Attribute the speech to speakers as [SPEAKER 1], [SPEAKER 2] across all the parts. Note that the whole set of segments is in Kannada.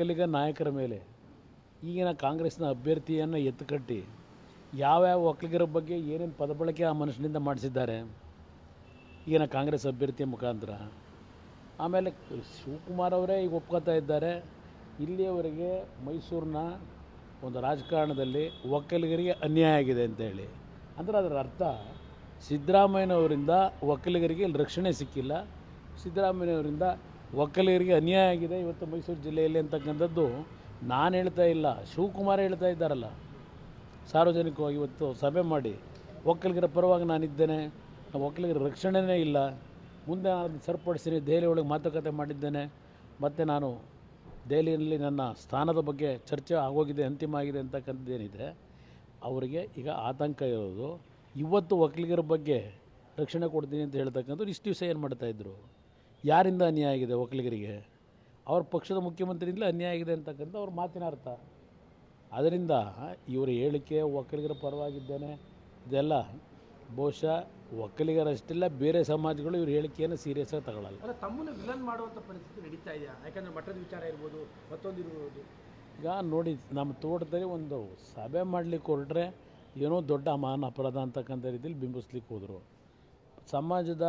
[SPEAKER 1] ಒಕ್ಕಲಿಗ ನಾಯಕರ ಮೇಲೆ ಈಗಿನ ಕಾಂಗ್ರೆಸ್ನ ಅಭ್ಯರ್ಥಿಯನ್ನು ಎತ್ತುಕಟ್ಟಿ ಯಾವ್ಯಾವ ಒಕ್ಕಲಿಗರ ಬಗ್ಗೆ ಏನೇನು ಪದಬಳಕೆ ಆ ಮನುಷ್ಯನಿಂದ ಮಾಡಿಸಿದ್ದಾರೆ ಈಗಿನ ಕಾಂಗ್ರೆಸ್ ಅಭ್ಯರ್ಥಿಯ ಮುಖಾಂತರ. ಆಮೇಲೆ ಶಿವಕುಮಾರ್ ಅವರೇ ಈಗ ಒಪ್ಕೋತಾ ಇದ್ದಾರೆ. ಇಲ್ಲಿಯವರೆಗೆ ಮೈಸೂರಿನ ಒಂದು ರಾಜಕಾರಣದಲ್ಲಿ ಒಕ್ಕಲಿಗರಿಗೆ ಅನ್ಯಾಯ ಆಗಿದೆ ಅಂತೇಳಿ ಅಂದರೆ ಅದರ ಅರ್ಥ ಸಿದ್ದರಾಮಯ್ಯನವರಿಂದ ಒಕ್ಕಲಿಗರಿಗೆ ರಕ್ಷಣೆ ಸಿಕ್ಕಿಲ್ಲ. ಸಿದ್ದರಾಮಯ್ಯನವರಿಂದ ಒಕ್ಕಲಿಗರಿಗೆ ಅನ್ಯಾಯ ಆಗಿದೆ. ಇವತ್ತು ಮೈಸೂರು ಜಿಲ್ಲೆಯಲ್ಲಿ ಅಂತಕ್ಕಂಥದ್ದು ನಾನು ಹೇಳ್ತಾ ಇಲ್ಲ, ಶಿವಕುಮಾರ್ ಹೇಳ್ತಾ ಇದ್ದಾರಲ್ಲ. ಸಾರ್ವಜನಿಕವಾಗಿ ಇವತ್ತು ಸಭೆ ಮಾಡಿ, ಒಕ್ಕಲಿಗರ ಪರವಾಗಿ ನಾನಿದ್ದೇನೆ, ನಾವು ಒಕ್ಕಲಿಗರ ರಕ್ಷಣೆನೇ ಇಲ್ಲ. ಮುಂದೆ ನಾನು ಸರಿಪಡಿಸ್ತೀನಿ ದೆಹಲಿ ಒಳಗೆ ಮಾತುಕತೆ ಮಾಡಿದ್ದೇನೆ. ಮತ್ತು ನಾನು ದೆಹಲಿಯಲ್ಲಿ ನನ್ನ ಸ್ಥಾನದ ಬಗ್ಗೆ ಚರ್ಚೆ ಆಗೋಗಿದೆ, ಅಂತಿಮ ಆಗಿದೆ ಅಂತಕ್ಕಂಥದ್ದೇನಿದೆ ಅವರಿಗೆ ಈಗ ಆತಂಕ ಇರೋದು, ಇವತ್ತು ಒಕ್ಕಲಿಗರ ಬಗ್ಗೆ ರಕ್ಷಣೆ ಕೊಡ್ತೀನಿ ಅಂತ ಹೇಳ್ತಕ್ಕಂಥದ್ದು ಇಷ್ಟು ದಿವಸ ಏನು ಮಾಡ್ತಾಯಿದ್ರು ಯಾರಿಂದ ಅನ್ಯಾಯ ಆಗಿದೆ ಒಕ್ಕಲಿಗರಿಗೆ ಅವ್ರ ಪಕ್ಷದ ಮುಖ್ಯಮಂತ್ರಿಯಿಂದಲೇ ಅನ್ಯಾಯ ಆಗಿದೆ ಅಂತಕ್ಕಂಥ ಅವ್ರ ಮಾತಿನ ಅರ್ಥ. ಅದರಿಂದ ಇವರ ಹೇಳಿಕೆ ಒಕ್ಕಲಿಗರ ಪರವಾಗಿದ್ದೇನೆ. ಇದೆಲ್ಲ ಬಹುಶಃ ಒಕ್ಕಲಿಗರಷ್ಟೆಲ್ಲ ಬೇರೆ ಸಮಾಜಗಳು ಇವ್ರ ಹೇಳಿಕೆಯನ್ನು ಸೀರಿಯಸ್ ಆಗಿ
[SPEAKER 2] ತಗೊಳ್ಳಲ್ಲ ತಮ್ಮನ್ನು ವಿಲನ್ ಮಾಡುವಂಥ ಪರಿಸ್ಥಿತಿ ನಡೀತಾ ಇದೆಯಾ? ಯಾಕಂದರೆ ಮಠದ ವಿಚಾರ ಇರ್ಬೋದು ಮತ್ತೊಂದು ಇರ್ಬೋದು.
[SPEAKER 1] ಈಗ ನೋಡಿ ನಮ್ಮ ತೋಟದಲ್ಲಿ ಒಂದು ಸಭೆ ಮಾಡಲಿಕ್ಕೆ ಹೊರಟ್ರೆ ಏನೋ ದೊಡ್ಡ ಮಹಾನ್ ಅಪರಾಧ ಅಂತಕ್ಕಂಥ ರೀತಿಯಲ್ಲಿ ಬಿಂಬಿಸ್ಲಿಕ್ಕೆ ಹೋದರು. ಸಮಾಜದ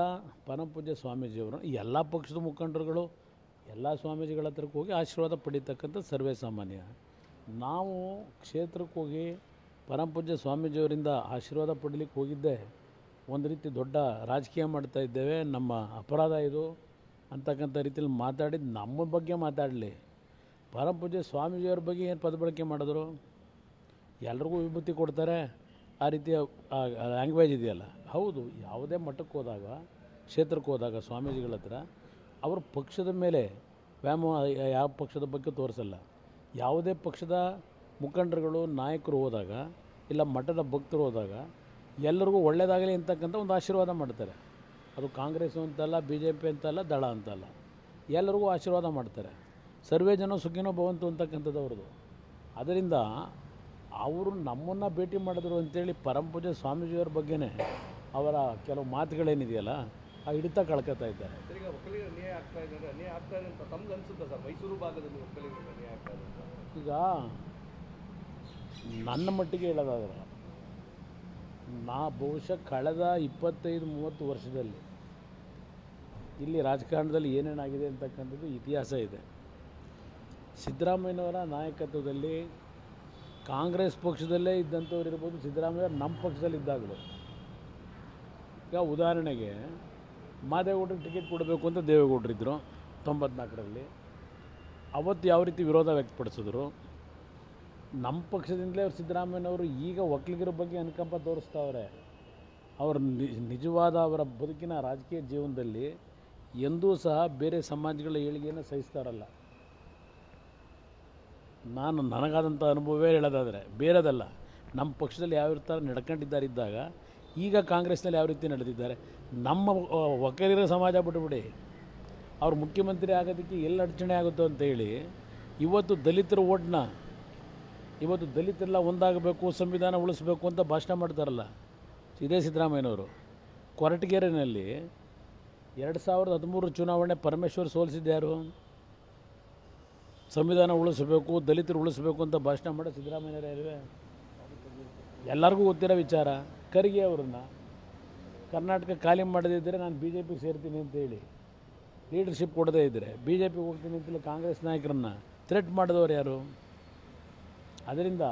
[SPEAKER 1] ಪರಮಪೂಜ್ಯ ಸ್ವಾಮೀಜಿಯವರು ಎಲ್ಲ ಪಕ್ಷದ ಮುಖಂಡರುಗಳು, ಎಲ್ಲ ಸ್ವಾಮೀಜಿಗಳ ಹತ್ರಕ್ಕೆ ಹೋಗಿ ಆಶೀರ್ವಾದ ಪಡೀತಕ್ಕಂಥ ಸರ್ವೇ ಸಾಮಾನ್ಯ. ನಾವು ಕ್ಷೇತ್ರಕ್ಕೆ ಹೋಗಿ ಪರಮಪೂಜ್ಯ ಸ್ವಾಮೀಜಿಯವರಿಂದ ಆಶೀರ್ವಾದ ಪಡಲಿಕ್ಕೆ ಹೋಗಿದ್ದೆ. ಒಂದು ರೀತಿ ದೊಡ್ಡ ರಾಜಕೀಯ ಮಾಡ್ತಾ ಇದ್ದೇವೆ. ನಮ್ಮ ಅಪರಾಧ ಇದು ಅಂತಕ್ಕಂಥ ರೀತಿಯಲ್ಲಿ ಮಾತಾಡಿದ್ದು ನಮ್ಮ ಬಗ್ಗೆ ಮಾತಾಡಲಿ. ಪರಮಪೂಜ್ಯ ಸ್ವಾಮೀಜಿಯವ್ರ ಬಗ್ಗೆ ಏನು ಪದಬಳಕೆ ಮಾಡಿದ್ರು? ಎಲ್ರಿಗೂ ವಿಭೂತಿ ಕೊಡ್ತಾರೆ. ಆ ರೀತಿಯ ಲ್ಯಾಂಗ್ವೇಜ್ ಇದೆಯಲ್ಲ? ಹೌದು, ಯಾವುದೇ ಮಠಕ್ಕೆ ಹೋದಾಗ, ಕ್ಷೇತ್ರಕ್ಕೆ ಹೋದಾಗ ಸ್ವಾಮೀಜಿಗಳ ಹತ್ರ ಅವ್ರ ಪಕ್ಷದ ಮೇಲೆ ವ್ಯಾಮೋಹ ಯಾವ ಪಕ್ಷದ ಬಗ್ಗೆ ತೋರಿಸಲ್ಲ. ಯಾವುದೇ ಪಕ್ಷದ ಮುಖಂಡರುಗಳು, ನಾಯಕರು ಹೋದಾಗ, ಇಲ್ಲ ಮಠದ ಭಕ್ತರು ಹೋದಾಗ, ಎಲ್ಲರಿಗೂ ಒಳ್ಳೆಯದಾಗಲಿ ಅಂತಕ್ಕಂಥ ಒಂದು ಆಶೀರ್ವಾದ ಮಾಡ್ತಾರೆ. ಅದು ಕಾಂಗ್ರೆಸ್ಸು ಅಂತಲ್ಲ ಬಿ ಜೆ ಪಿ ಅಂತಲ್ಲ, ದಳ ಅಂತಲ್ಲ. ಎಲ್ಲರಿಗೂ ಆಶೀರ್ವಾದ ಮಾಡ್ತಾರೆ. ಸರ್ವೇ ಜನ ಸುಖಿನೋ ಭವಂತು ಅಂತಕ್ಕಂಥದ್ದು ಅವ್ರದ್ದು. ಅದರಿಂದ ಅವರು ನಮ್ಮನ್ನು ಭೇಟಿ ಮಾಡಿದ್ರು ಅಂತೇಳಿ ಪರಮಪೂಜೆ ಸ್ವಾಮೀಜಿಯವ್ರ ಬಗ್ಗೆನೇ ಅವರ ಕೆಲವು ಮಾತುಗಳೇನಿದೆಯಲ್ಲ ಆ ಹಿಡಿತ ಕಳ್ಕೊತಾ ಇದ್ದಾರೆ.
[SPEAKER 3] ಈಗ
[SPEAKER 1] ನನ್ನ ಮಟ್ಟಿಗೆ ಹೇಳೋದಾದ್ರೆ ನಾ ಬಹುಶಃ ಕಳೆದ ಇಪ್ಪತ್ತೈದು ಮೂವತ್ತು ವರ್ಷದಲ್ಲಿ ಇಲ್ಲಿ ರಾಜಕಾರಣದಲ್ಲಿ ಏನೇನಾಗಿದೆ ಅಂತಕ್ಕಂಥದ್ದು ಇತಿಹಾಸ ಇದೆ. ಸಿದ್ದರಾಮಯ್ಯನವರ ನಾಯಕತ್ವದಲ್ಲಿ ಕಾಂಗ್ರೆಸ್ ಪಕ್ಷದಲ್ಲೇ ಇದ್ದಂಥವ್ರು ಇರ್ಬೋದು, ಸಿದ್ದರಾಮಯ್ಯ ನಮ್ಮ ಪಕ್ಷದಲ್ಲಿ ಇದ್ದಾಗಲೂ. ಈಗ ಉದಾಹರಣೆಗೆ ಮಾದೇಗೌಡರಿಗೆ ಟಿಕೆಟ್ ಕೊಡಬೇಕು ಅಂತ ದೇವೇಗೌಡರಿದ್ದರು ತೊಂಬತ್ನಾಲ್ಕರಲ್ಲಿ. ಅವತ್ತು ಯಾವ ರೀತಿ ವಿರೋಧ ವ್ಯಕ್ತಪಡಿಸಿದ್ರು? ನಮ್ಮ ಪಕ್ಷದಿಂದಲೇ ಅವ್ರು ಸಿದ್ದರಾಮಯ್ಯನವರು ಈಗ ಒಕ್ಕಲಿಗರ ಬಗ್ಗೆ ಅನುಕಂಪ ತೋರಿಸ್ತಾವ್ರೆ. ಅವರ ನಿಜವಾದ ಅವರ ಬದುಕಿನ ರಾಜಕೀಯ ಜೀವನದಲ್ಲಿ ಎಂದೂ ಸಹ ಬೇರೆ ಸಮಾಜಗಳ ಏಳಿಗೆಯನ್ನು ಸಹಿಸ್ತಾರಲ್ಲ. ನಾನು ನನಗಾದಂಥ ಅನುಭವವೇ ಹೇಳೋದಾದರೆ ಬೇರೆದಲ್ಲ. ನಮ್ಮ ಪಕ್ಷದಲ್ಲಿ ಯಾವ ಥರ ನಡ್ಕೊಂಡಿದ್ದಾರೆ ಇದ್ದಾಗ, ಈಗ ಕಾಂಗ್ರೆಸ್ನಲ್ಲಿ ಯಾವ ರೀತಿ ನಡೆದಿದ್ದಾರೆ, ನಮ್ಮ ಒಕ್ಕಲಿಗರ ಸಮಾಜ ಬಿಟ್ಬಿಡಿ. ಅವ್ರು ಮುಖ್ಯಮಂತ್ರಿ ಆಗೋದಕ್ಕೆ ಎಲ್ಲಿ ಅಡಚಣೆ ಆಗುತ್ತೋ ಅಂತೇಳಿ ಇವತ್ತು ದಲಿತರ ಓಟ್ನ, ಇವತ್ತು ದಲಿತರೆಲ್ಲ ಒಂದಾಗಬೇಕು, ಸಂವಿಧಾನ ಉಳಿಸ್ಬೇಕು ಅಂತ ಭಾಷಣ ಮಾಡ್ತಾರಲ್ಲ ಇದೇ ಸಿದ್ದರಾಮಯ್ಯನವರು. ಕೊರಟಗೆರೆನಲ್ಲಿ ಎರಡು ಸಾವಿರದ ಹದಿಮೂರು ಚುನಾವಣೆ ಪರಮೇಶ್ವರ್ ಸೋಲಿಸಿದ್ದ ಯಾರು? ಸಂವಿಧಾನ ಉಳಿಸಬೇಕು, ದಲಿತರು ಉಳಿಸಬೇಕು ಅಂತ ಭಾಷಣ ಮಾಡೋ ಸಿದ್ದರಾಮಯ್ಯನವರೇ ಅಲ್ವೇ? ಎಲ್ಲರಿಗೂ ಗೊತ್ತಿರೋ ವಿಚಾರ. ಖರ್ಗೆ ಅವ್ರನ್ನ ಕರ್ನಾಟಕ ಖಾಲಿ ಮಾಡದಿದ್ದರೆ ನಾನು ಬಿ ಜೆ ಪಿಗೆ ಸೇರ್ತೀನಿ ಅಂತೇಳಿ ಲೀಡರ್ಶಿಪ್ ಕೊಡದೇ ಇದ್ದರೆ ಬಿ ಜೆ ಪಿಗೆ ಹೋಗ್ತೀನಿ ಅಂತೇಳಿ ಕಾಂಗ್ರೆಸ್ ನಾಯಕರನ್ನ ಥ್ರೆಟ್ ಮಾಡಿದವರು ಯಾರು? ಅದರಿಂದ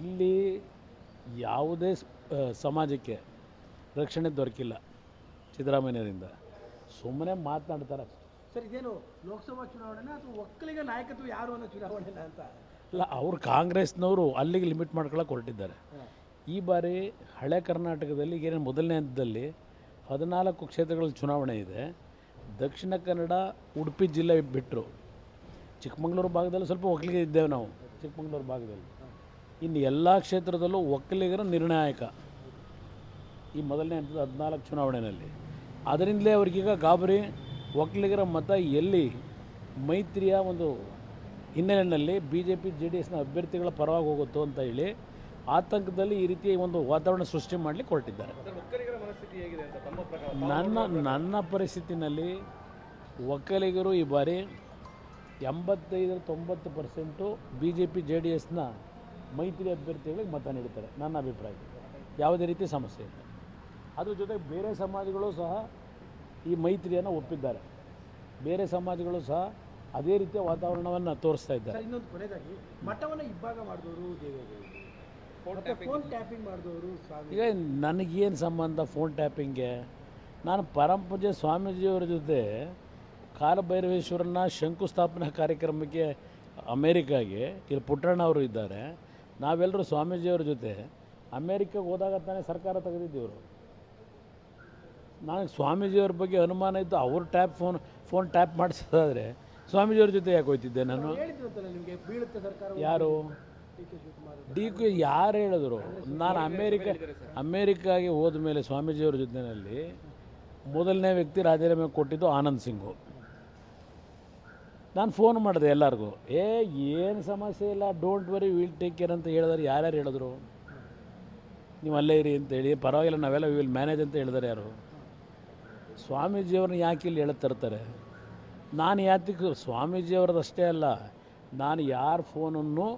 [SPEAKER 1] ಇಲ್ಲಿ ಯಾವುದೇ ಸಮಾಜಕ್ಕೆ ರಕ್ಷಣೆ ದೊರಕಿಲ್ಲ ಸಿದ್ದರಾಮಯ್ಯರಿಂದ ಸುಮ್ಮನೆ ಮಾತನಾಡ್ತಾರೆ
[SPEAKER 2] ಸರ್ ಇದೇನು ಲೋಕಸಭಾ ಚುನಾವಣೆನ ಅಥವಾ ಒಕ್ಕಲಿಗ ನಾಯಕತ್ವ ಯಾರು ಅನ್ನೋ ಚುನಾವಣೆನ ಅಂತ?
[SPEAKER 1] ಅಲ್ಲ ಅವರು ಕಾಂಗ್ರೆಸ್ನವರು ಅಲ್ಲಿಗೆ ಲಿಮಿಟ್ ಮಾಡ್ಕೊಳ್ಳೋಕೆ ಹೊರಟಿದ್ದಾರೆ. ಈ ಬಾರಿ ಹಳೆ ಕರ್ನಾಟಕದಲ್ಲಿ ಏನೇನು ಮೊದಲನೇ ಹಂತದಲ್ಲಿ ಹದಿನಾಲ್ಕು ಕ್ಷೇತ್ರಗಳಲ್ಲಿ ಚುನಾವಣೆ ಇದೆ. ದಕ್ಷಿಣ ಕನ್ನಡ ಉಡುಪಿ ಜಿಲ್ಲೆ ಬಿಟ್ಟರು ಚಿಕ್ಕಮಗಳೂರು ಭಾಗದಲ್ಲಿ ಸ್ವಲ್ಪ ಒಕ್ಕಲಿಗ ಇದ್ದೇವೆ ನಾವು ಚಿಕ್ಕಮಗಳೂರು ಭಾಗದಲ್ಲಿ. ಇನ್ನು ಎಲ್ಲ ಕ್ಷೇತ್ರದಲ್ಲೂ ಒಕ್ಕಲಿಗರ ನಿರ್ಣಾಯಕ ಈ ಮೊದಲನೇ ಹಂತದ ಹದಿನಾಲ್ಕು ಚುನಾವಣೆಯಲ್ಲಿ ಅದರಿಂದಲೇ ಅವ್ರಿಗೀಗ ಗಾಬರಿ ಒಕ್ಕಲಿಗರ ಮತ ಎಲ್ಲಿ? ಮೈತ್ರಿಯ ಒಂದು ಹಿನ್ನೆಲೆಯಲ್ಲಿ B J P J D ಎಸ್ನ ಅಭ್ಯರ್ಥಿಗಳ ಪರವಾಗಿ ಹೋಗುತ್ತೋ ಅಂತ ಹೇಳಿ ಆತಂಕದಲ್ಲಿ ಈ ರೀತಿಯ ಒಂದು ವಾತಾವರಣ ಸೃಷ್ಟಿ ಮಾಡಲಿಕ್ಕೆ ಹೊರಟಿದ್ದಾರೆ. ನನ್ನ ನನ್ನ ಪರಿಸ್ಥಿತಿನಲ್ಲಿ ಒಕ್ಕಲಿಗರು ಈ ಬಾರಿ ಎಂಬತ್ತೈದರ ತೊಂಬತ್ತು percent B J P J D ಎಸ್ನ ಮೈತ್ರಿ ಅಭ್ಯರ್ಥಿಗಳಿಗೆ ಮತ ನೀಡ್ತಾರೆ ನನ್ನ ಅಭಿಪ್ರಾಯ. ಯಾವುದೇ ರೀತಿ ಸಮಸ್ಯೆ ಇಲ್ಲ. ಅದ್ರ ಜೊತೆಗೆ ಬೇರೆ ಸಮಾಜಗಳು ಸಹ ಈ ಮೈತ್ರಿಯನ್ನು ಒಪ್ಪಿದ್ದಾರೆ. ಬೇರೆ ಸಮಾಜಗಳು ಸಹ ಅದೇ ರೀತಿಯ ವಾತಾವರಣವನ್ನು ತೋರಿಸ್ತಾ ಇದ್ದಾರೆ.
[SPEAKER 2] ಸರ್ ಇನ್ನೊಂದು ಕೊನೆಯದಾಗಿ ಮಠವನ್ನು ಇಬ್ಬಾಗ ಮಾಡಿದವರು ದೇವೇಗೌಡರು
[SPEAKER 3] ಫೋನ್
[SPEAKER 2] ಟ್ಯಾಪಿಂಗ್ ಮಾಡಿದವರು ಸ್ವಾಮಿ
[SPEAKER 1] ಈಗ ನನಗೇನು ಸಂಬಂಧ ಫೋನ್ ಟ್ಯಾಪಿಂಗ್ಗೆ ನಾನು ಪರಂಪೂಜೆ ಸ್ವಾಮೀಜಿಯವರ ಜೊತೆ ಕಾಲಭೈರವೇಶ್ವರನ ಶಂಕುಸ್ಥಾಪನಾ ಕಾರ್ಯಕ್ರಮಕ್ಕೆ ಅಮೇರಿಕಾಗೆ ಇಲ್ಲಿ ಪುಟ್ಟಣ್ಣ ಅವರು ಇದ್ದಾರೆ. ನಾವೆಲ್ಲರೂ ಸ್ವಾಮೀಜಿಯವರ ಜೊತೆ ಅಮೇರಿಕಾಗೆ ಹೋದಾಗ ತಾನೇ ಸರ್ಕಾರ ತೆಗೆದಿದ್ದೀವರು ನನಗೆ ಸ್ವಾಮೀಜಿಯವ್ರ ಬಗ್ಗೆ ಅನುಮಾನ ಇತ್ತು ಅವ್ರು ಟ್ಯಾಪ್ ಫೋನ್ ಫೋನ್ ಟ್ಯಾಪ್ ಮಾಡಿಸೋದಾದರೆ ಸ್ವಾಮೀಜಿಯವ್ರ ಜೊತೆ ಯಾಕೆ ಹೋಯ್ತಿದ್ದೆ ನಾನು? ಯಾರು?
[SPEAKER 2] D K Shivakumar
[SPEAKER 1] D K ಯಾರು ಹೇಳಿದ್ರು? ನಾನು ಅಮೇರಿಕ ಅಮೇರಿಕಾಗೆ ಹೋದ ಮೇಲೆ ಸ್ವಾಮೀಜಿಯವ್ರ ಜೊತೆಯಲ್ಲಿ ಮೊದಲನೇ ವ್ಯಕ್ತಿ ರಾಜೀನಾಮೆ ಕೊಟ್ಟಿದ್ದು ಆನಂದ್ ಸಿಂಗು. ನಾನು ಫೋನ್ ಮಾಡಿದೆ ಎಲ್ಲರಿಗೂ. ಏ ಏನು ಸಮಸ್ಯೆ ಇಲ್ಲ don't worry will take care ಅಂತ ಹೇಳಿದಾರೆ ಯಾರ್ಯಾರು ಹೇಳಿದ್ರು? ನೀವು ಅಲ್ಲೇ ಇರಿ ಅಂತ ಹೇಳಿ ಪರವಾಗಿಲ್ಲ ನಾವೆಲ್ಲ ವಿಲ್ ಮ್ಯಾನೇಜ್ ಅಂತ ಹೇಳಿದಾರೆ ಯಾರು? ಸ್ವಾಮೀಜಿಯವ್ರನ್ನ ಯಾಕೆ ಇಲ್ಲಿ ಹೇಳ್ತಿರ್ತಾರೆ ನಾನು ಯಾತಕ್ಕೆ ಸ್ವಾಮೀಜಿಯವ್ರದ್ದಷ್ಟೇ ಅಲ್ಲ, ನಾನು ಯಾರ ಫೋನನ್ನು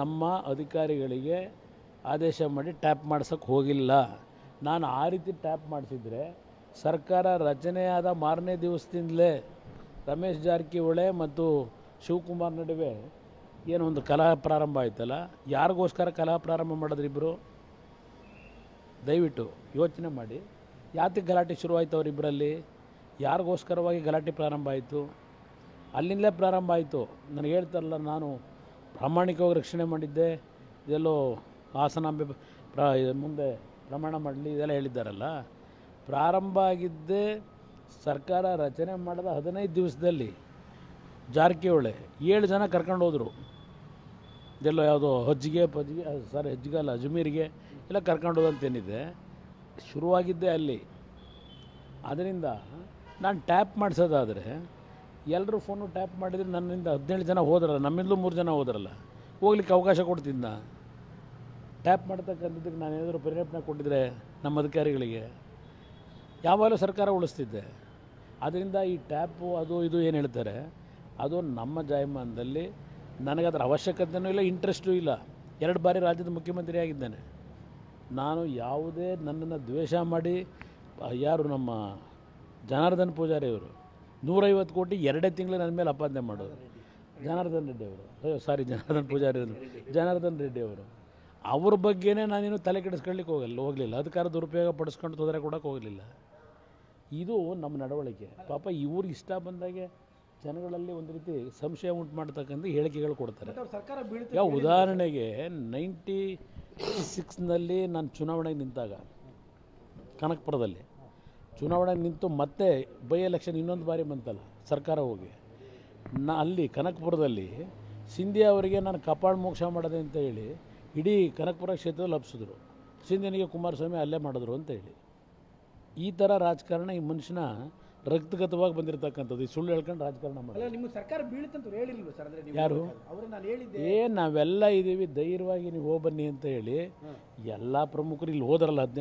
[SPEAKER 1] ನಮ್ಮ ಅಧಿಕಾರಿಗಳಿಗೆ ಆದೇಶ ಮಾಡಿ ಟ್ಯಾಪ್ ಮಾಡ್ಸೋಕ್ಕೆ ಹೋಗಿಲ್ಲ. ನಾನು ಆ ರೀತಿ ಟ್ಯಾಪ್ ಮಾಡಿಸಿದರೆ ಸರ್ಕಾರ ರಚನೆಯಾದ ಮಾರನೇ ದಿವಸದಿಂದಲೇ ರಮೇಶ್ ಜಾರಕಿಹೊಳೆ ಮತ್ತು ಶಿವಕುಮಾರ್ ನಡುವೆ ಏನೋ ಒಂದು ಕಲಹ ಪ್ರಾರಂಭ ಆಯ್ತಲ್ಲ, ಯಾರಿಗೋಸ್ಕರ ಕಲಹ ಪ್ರಾರಂಭ ಮಾಡಿದ್ರು ಇಬ್ಬರು ದಯವಿಟ್ಟು ಯೋಚನೆ ಮಾಡಿ. ಯಾತಕ್ಕೆ ಗಲಾಟೆ ಶುರುವಾಯಿತು ಅವರಿಬ್ಬರಲ್ಲಿ ಯಾರಿಗೋಸ್ಕರವಾಗಿ ಗಲಾಟೆ ಪ್ರಾರಂಭ ಆಯಿತು? ಅಲ್ಲಿಂದಲೇ ಪ್ರಾರಂಭ ಆಯಿತು. ನನಗೆ ಹೇಳ್ತಾರಲ್ಲ, ನಾನು ಪ್ರಾಮಾಣಿಕವಾಗಿ ರಕ್ಷಣೆ ಮಾಡಿದ್ದೆ. ಇದೆಲ್ಲೋ ಹಾಸನಾಂಬೆ ಪ್ರ ಮುಂದೆ ಪ್ರಮಾಣ ಮಾಡಲಿ, ಇದೆಲ್ಲ ಹೇಳಿದ್ದಾರಲ್ಲ. ಪ್ರಾರಂಭ ಆಗಿದ್ದೇ ಸರ್ಕಾರ ರಚನೆ ಮಾಡಿದ ಹದಿನೈದು ದಿವಸದಲ್ಲಿ. ಜಾರಕಿಹೊಳಿ ಏಳು ಜನ ಕರ್ಕೊಂಡು ಹೋದರು. ಇದೆಲ್ಲೋ ಯಾವುದೋ ಹಜ್ಜಿಗೆ ಪಜ್ಜಿಗೆ ಸಾರಿ ಹಜ್ಜಿಗೆ ಅಲ್ಲ, ಅಜ್ಮೀರಿಗೆ ಎಲ್ಲ ಕರ್ಕೊಂಡು ಹೋದಂತೇನಿದೆ. ಶುರುವಾಗಿದ್ದೇ ಅಲ್ಲಿ. ಅದರಿಂದ ನಾನು ಟ್ಯಾಪ್ ಮಾಡಿಸೋದಾದರೆ ಎಲ್ಲರೂ ಫೋನು ಟ್ಯಾಪ್ ಮಾಡಿದರೆ ನನ್ನಿಂದ ಹದಿನೇಳು ಜನ ಹೋದ್ರಲ್ಲ, ನಮ್ಮಿಂದಲೂ ಮೂರು ಜನ ಹೋದ್ರಲ್ಲ, ಹೋಗ್ಲಿಕ್ಕೆ ಅವಕಾಶ ಕೊಡ್ತಿದ್ದ ಟ್ಯಾಪ್ ಮಾಡ್ತಕ್ಕಂಥದ್ದಕ್ಕೆ ನಾನು ಏನಾದರೂ ಪರಿಣಾಮ ಕೊಟ್ಟಿದ್ರೆ ನಮ್ಮ ಅಧಿಕಾರಿಗಳಿಗೆ? ಯಾವಾಗಲೂ ಸರ್ಕಾರ ಉಳಿಸ್ತಿದ್ದೆ. ಅದರಿಂದ ಈ ಟ್ಯಾಪು, ಅದು, ಇದು ಏನು ಹೇಳ್ತಾರೆ, ಅದು ನಮ್ಮ ಜಾಯಮಾನದಲ್ಲಿ ನನಗದರ ಅವಶ್ಯಕತೆಯೂ ಇಲ್ಲ ಇಂಟ್ರೆಸ್ಟೂ ಇಲ್ಲ. ಎರಡು ಬಾರಿ ರಾಜ್ಯದ ಮುಖ್ಯಮಂತ್ರಿ ಆಗಿದ್ದೇನೆ ನಾನು ಯಾವುದೇ ನನ್ನನ್ನು ದ್ವೇಷ ಮಾಡಿ ಯಾರು ನಮ್ಮ ಜನಾರ್ದನ್ ಪೂಜಾರಿ ಅವರು ನೂರೈವತ್ತು ಕೋಟಿ ಎರಡೇ ತಿಂಗಳು ನನ್ನ ಮೇಲೆ ಅಪಾದನೆ ಮಾಡೋರು ಜನಾರ್ದನ್ ರೆಡ್ಡಿ ಅವರು. ಅಯ್ಯೋ ಸಾರಿ ಜನಾರ್ದನ್ ಪೂಜಾರಿ ಅವರು ಜನಾರ್ದನ್ ರೆಡ್ಡಿ ಅವರು. ಅವ್ರ ಬಗ್ಗೆನೇ ನಾನೇನು ತಲೆ ಕೆಡಿಸ್ಕೊಳ್ಳಿಕ್ಕೆ ಹೋಗಲ್ಲ ಹೋಗಲಿಲ್ಲ. ಅಧಿಕಾರ ದುರುಪಯೋಗ ಪಡಿಸ್ಕೊಂಡು ತೊಂದರೆ ಕೊಡೋಕೆ ಹೋಗಲಿಲ್ಲ. ಇದು ನಮ್ಮ ನಡವಳಿಕೆ. ಪಾಪ ಇವ್ರಿಗೆ ಇಷ್ಟ ಬಂದಾಗೆ ಜನಗಳಲ್ಲಿ ಒಂದು ರೀತಿ ಸಂಶಯ ಉಂಟು ಮಾಡ್ತಕ್ಕಂಥ ಹೇಳಿಕೆಗಳು ಕೊಡ್ತಾರೆ. ಯಾವ ಉದಾಹರಣೆಗೆ ನೈಂಟಿ ಸಿಕ್ಸ್ನಲ್ಲಿ ನಾನು ಚುನಾವಣೆಗೆ ನಿಂತಾಗ, ಕನಕಪುರದಲ್ಲಿ. ಚುನಾವಣೆಗೆ ನಿಂತು ಮತ್ತೆ ಬೈ ಎಲೆಕ್ಷನ್ ಇನ್ನೊಂದು ಬಾರಿ ಬಂತಲ್ಲ, ಸರ್ಕಾರ ಹೋಗಿ. ನಾ ಅಲ್ಲಿ ಕನಕಪುರದಲ್ಲಿ ಸಿಂಧಿ ಅವರಿಗೆ ನಾನು ಕಪಾಳ ಮೋಕ್ಷ ಮಾಡಿದೆ ಅಂತ ಹೇಳಿ ಇಡೀ ಕನಕಪುರ ಕ್ಷೇತ್ರದಲ್ಲಿ ಲಭಿಸಿದ್ರು ಸಿಂಧಿನಿಗೆ ಕುಮಾರಸ್ವಾಮಿ ಅಲ್ಲೇ ಮಾಡಿದ್ರು ಅಂತ ಹೇಳಿ. ಈ ಥರ ರಾಜಕಾರಣ ಈ ಮನುಷ್ಯನ ರಕ್ತಗತವಾಗಿ ಬಂದಿರತಕ್ಕಂಥದ್ದು. ಈ ಸುಳ್ಳು ಹೇಳ್ಕೊಂಡು ರಾಜಕಾರಣ
[SPEAKER 2] ಮಾಡಿ ನಿಮ್ಮ ಸರ್ಕಾರ ಸರ್? ಅಂದ್ರೆ
[SPEAKER 1] ಯಾರು?
[SPEAKER 2] ಅವರು ನಾನು ಹೇಳಿದ್ದೆ.
[SPEAKER 1] ಏ ನಾವೆಲ್ಲ ಇದ್ದೀವಿ ಧೈರ್ಯವಾಗಿ ನೀವು ಹೋಗಿ ಬನ್ನಿ ಅಂತ ಹೇಳಿ ಎಲ್ಲ ಪ್ರಮುಖರು ಇಲ್ಲಿ ಹೋದ್ರಲ್ಲ ಹದಿನೈದು